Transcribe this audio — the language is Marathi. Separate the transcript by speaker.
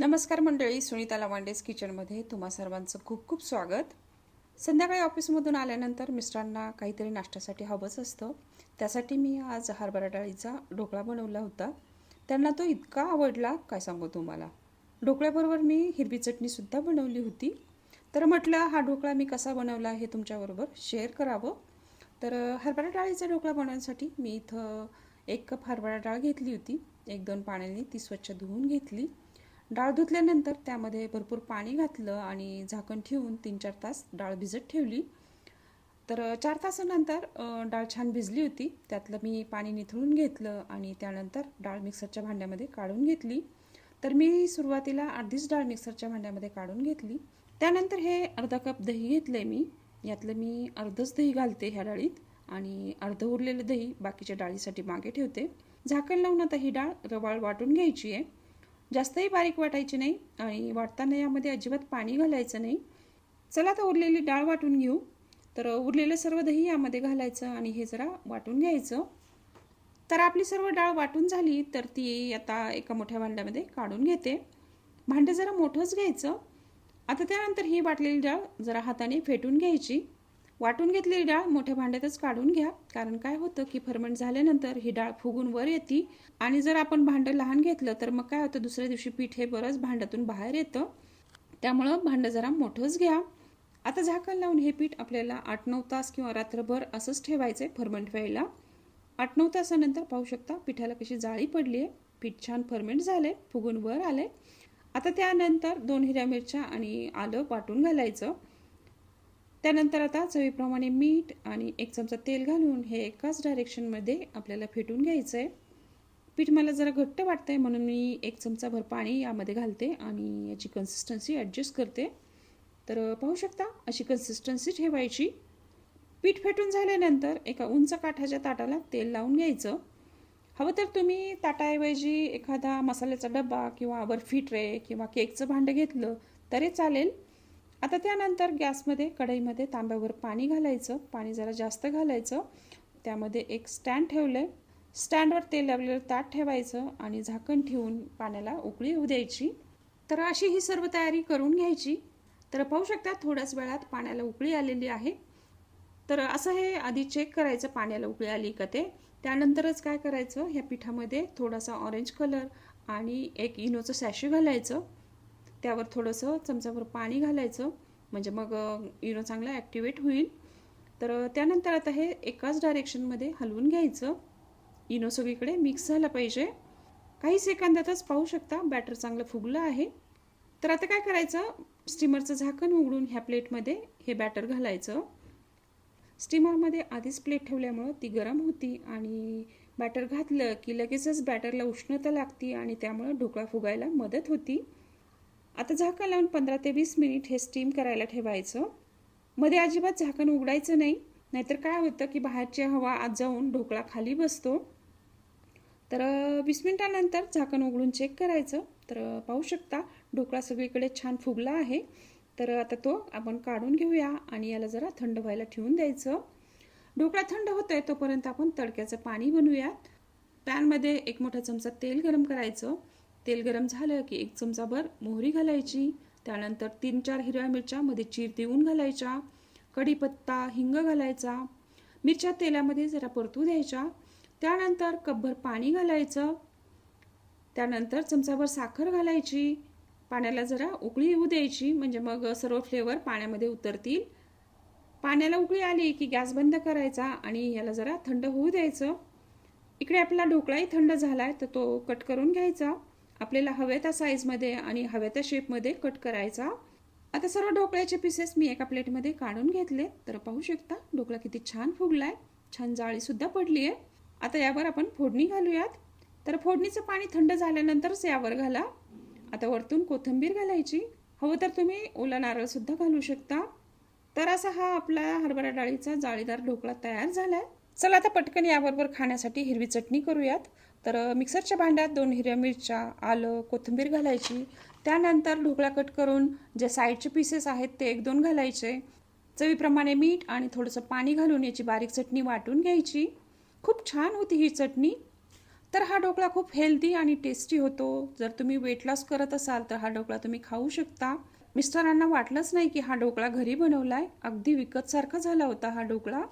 Speaker 1: नमस्कार मंडळी सुनीता लवांडेस किचनमध्ये तुम्हा सर्वांचं खूप खूप स्वागत. संध्याकाळी ऑफिसमधून आल्यानंतर मिस्टरांना काहीतरी नाश्त्यासाठी हवंच असतं. त्यासाठी मी आज हरभरा डाळीचा ढोकळा बनवला होता. त्यांना तो इतका आवडला काय सांगू तुम्हाला? ढोकळ्याबरोबर मी हिरवी चटणीसुद्धा बनवली होती. तर म्हटलं हा ढोकळा मी कसा बनवला हे तुमच्याबरोबर शेअर करावं. तर हरभरा डाळीचा ढोकळा बनवण्यासाठी मी इथं एक कप हरभरा डाळ घेतली होती. एक दोन पाण्याने ती स्वच्छ धुवून घेतली. डाळ धुतल्यानंतर त्यामध्ये भरपूर पाणी घातलं आणि झाकण ठेवून तीन चार तास डाळ भिजत ठेवली. तर चार तासानंतर डाळ छान भिजली होती. त्यातलं मी पाणी निथळून घेतलं आणि त्यानंतर डाळ मिक्सरच्या भांड्यामध्ये काढून घेतली. तर मी सुरुवातीला अर्धीच डाळ मिक्सरच्या भांड्यामध्ये काढून घेतली. त्यानंतर हे अर्धा कप दही घेतलं मी. यातलं मी अर्धच दही घालते ह्या डाळीत आणि अर्ध उरलेलं दही बाकीच्या डाळीसाठी मागे ठेवते. झाकण लावून आता ही डाळ रवाळ वाटून घ्यायची आहे. जास्तही बारीक वाटायची नाही आणि वाटताना यामध्ये अजिबात पाणी घालायचं नाही. चला आता उरलेली डाळ वाटून घेऊ. तर उरलेलं सर्व दही यामध्ये घालायचं आणि हे जरा वाटून घ्यायचं. तर आपली सर्व डाळ वाटून झाली तर ती आता एका मोठ्या भांड्यामध्ये काढून घेते. भांडं जरा मोठंच घ्यायचं. आता त्यानंतर ही वाटलेली डाळ जरा हाताने फेटून घ्यायची. वाटून घेतलेली डाळ मोठ्या भांड्यातच काढून घ्या. कारण काय होतं की फर्मेंट झाल्यानंतर ही डाळ फुगून वर येते. आणि जर आपण भांडं लहान घेतलं तर मग काय होतं? दुसऱ्या दिवशी पीठ हे बरंच भांड्यातून बाहेर येतं. त्यामुळं भांडं जरा मोठंच घ्या. आता झाकण लावून हे पीठ आपल्याला आठ नऊ तास किंवा रात्रभर असंच ठेवायचं आहे फर्मेंट व्हायला. आठ नऊ तासानंतर पाहू शकता पिठाला कशी जाळी पडली आहे पीठ छान फर्मेंट झालंय फुगून वर आलंय. आता त्यानंतर दोन हिरव्या मिरच्या आणि आलं वाटून घालायचं. त्यानंतर आता चवीप्रमाणे मीठ आणि एक चमचा तेल घालून हे एकाच डायरेक्शनमध्ये आपल्याला फेटून घ्यायचं आहे पीठ मला जरा घट्ट वाटतंय म्हणून मी एक चमचाभर पाणी यामध्ये घालते आणि याची कन्सिस्टन्सी ॲडजस्ट करते. तर पाहू शकता अशी कन्सिस्टन्सी ठेवायची. पीठ फेटून झाल्यानंतर एका उंच काठाच्या ताटाला तेल लावून घ्यायचं. हवं तर तुम्ही ताटाऐवजी एखादा मसाल्याचा डबा किंवा बर्फी ट्रे किंवा केकचं भांडं घेतलं तरी चालेल. आता त्यानंतर गॅसमध्ये कढईमध्ये तांब्यावर पाणी घालायचं. पाणी जरा जास्त घालायचं. त्यामध्ये एक स्टँड ठेवलं आहे स्टँडवर तेल लावलेलं ताट ठेवायचं आणि झाकण ठेवून पाण्याला उकळी येऊ द्यायची. तर अशी ही सर्व तयारी करून घ्यायची. तर पाहू शकता थोड्याच वेळात पाण्याला उकळी आलेली आहे. तर असं हे आधी चेक करायचं पाण्याला उकळी आली का ते. त्यानंतरच काय करायचं ह्या पिठामध्ये थोडासा ऑरेंज कलर आणि एक इनोचं सॅशे घालायचं. त्यावर थोडंसं चमचाभर पाणी घालायचं. म्हणजे मग इनो चांगला ॲक्टिवेट होईल. तर त्यानंतर आता हे एकाच डायरेक्शनमध्ये हलवून घ्यायचं. इनो सगळीकडे मिक्स झाला पाहिजे. काही सेकंदातच पाहू शकता बॅटर चांगलं फुगलं आहे. तर आता काय करायचं? स्टीमरचं झाकण उघडून ह्या प्लेटमध्ये हे बॅटर घालायचं. स्टीमरमध्ये आधीच प्लेट ठेवल्यामुळं ती गरम होती आणि बॅटर घातलं की लगेचच बॅटरला उष्णता लागती आणि त्यामुळं ढोकळा फुगायला मदत होती. आता झाकण लावून पंधरा ते वीस मिनिट हे स्टीम करायला ठेवायचं. मध्ये अजिबात झाकण उघडायचं नाही नाहीतर काय होतं की बाहेरची हवा आत जाऊन ढोकळा खाली बसतो. तर वीस मिनिटानंतर झाकण उघडून चेक करायचं. तर पाहू शकता ढोकळा सगळीकडे छान फुगला आहे. तर आता तो आपण काढून घेऊया आणि याला जरा थंड व्हायला ठेवून द्यायचं. ढोकळा थंड होतोय तोपर्यंत आपण तडक्याचं पाणी बनवूयात. पॅनमध्ये एक मोठा चमचा तेल गरम करायचं. तेल गरम झालं की एक चमचाभर मोहरी घालायची त्यानंतर तीन चार हिरव्या मिरच्या मध्ये चीर देऊन घालायच्या कढीपत्ता हिंग घालायचा मिरच्या तेलामध्ये जरा परतू द्यायच्या त्यानंतर कपभर पाणी घालायचं त्यानंतर चमचाभर साखर घालायची पाण्याला जरा उकळी येऊ द्यायची म्हणजे मग सर्व फ्लेवर पाण्यामध्ये उतरतील. पाण्याला उकळी आली की गॅस बंद करायचा आणि याला जरा थंड होऊ द्यायचं. इकडे आपला ढोकळाही थंड झाला आहे तर तो कट करून घ्यायचा. आपल्याला हव्या त्या साईजमध्ये आणि हव्या त्या शेपमध्ये कट करायचा. आता सर्व ढोकळ्याचे पीसेस मी एका प्लेटमध्ये काढून घेतले. तर पाहू शकता ढोकळा किती छान फुगलाय. छान जाळीसुद्धा पडली आहे आता यावर आपण फोडणी घालूयात. तर फोडणीचं पाणी थंड झाल्यानंतरच यावर घाला. आता वरतून कोथिंबीर घालायची. हवं तर तुम्ही ओला नारळसुद्धा घालू शकता. तर असा हा आपला हरभरा डाळीचा जाळीदार ढोकळा तयार झालाय. चला आता पटकन याबरोबर खाण्यासाठी हिरवी चटणी करूयात. तर मिक्सरच्या भांड्यात दोन हिरव्या मिरच्या आलं कोथिंबीर घालायची. त्यानंतर ढोकळा कट करून जे साईडचे पीसेस आहेत ते एक दोन घालायचे. चवीप्रमाणे मीठ आणि थोडंसं पाणी घालून याची बारीक चटणी वाटून घ्यायची. खूप छान होती ही चटणी. तर हा ढोकळा खूप हेल्दी आणि टेस्टी होतो. जर तुम्ही वेट लॉस करत असाल तर हा ढोकळा तुम्ही खाऊ शकता. मिस्टरांना वाटलंच नाही की हा ढोकळा घरी बनवलाय. अगदी विकतसारखा झाला होता हा ढोकळा.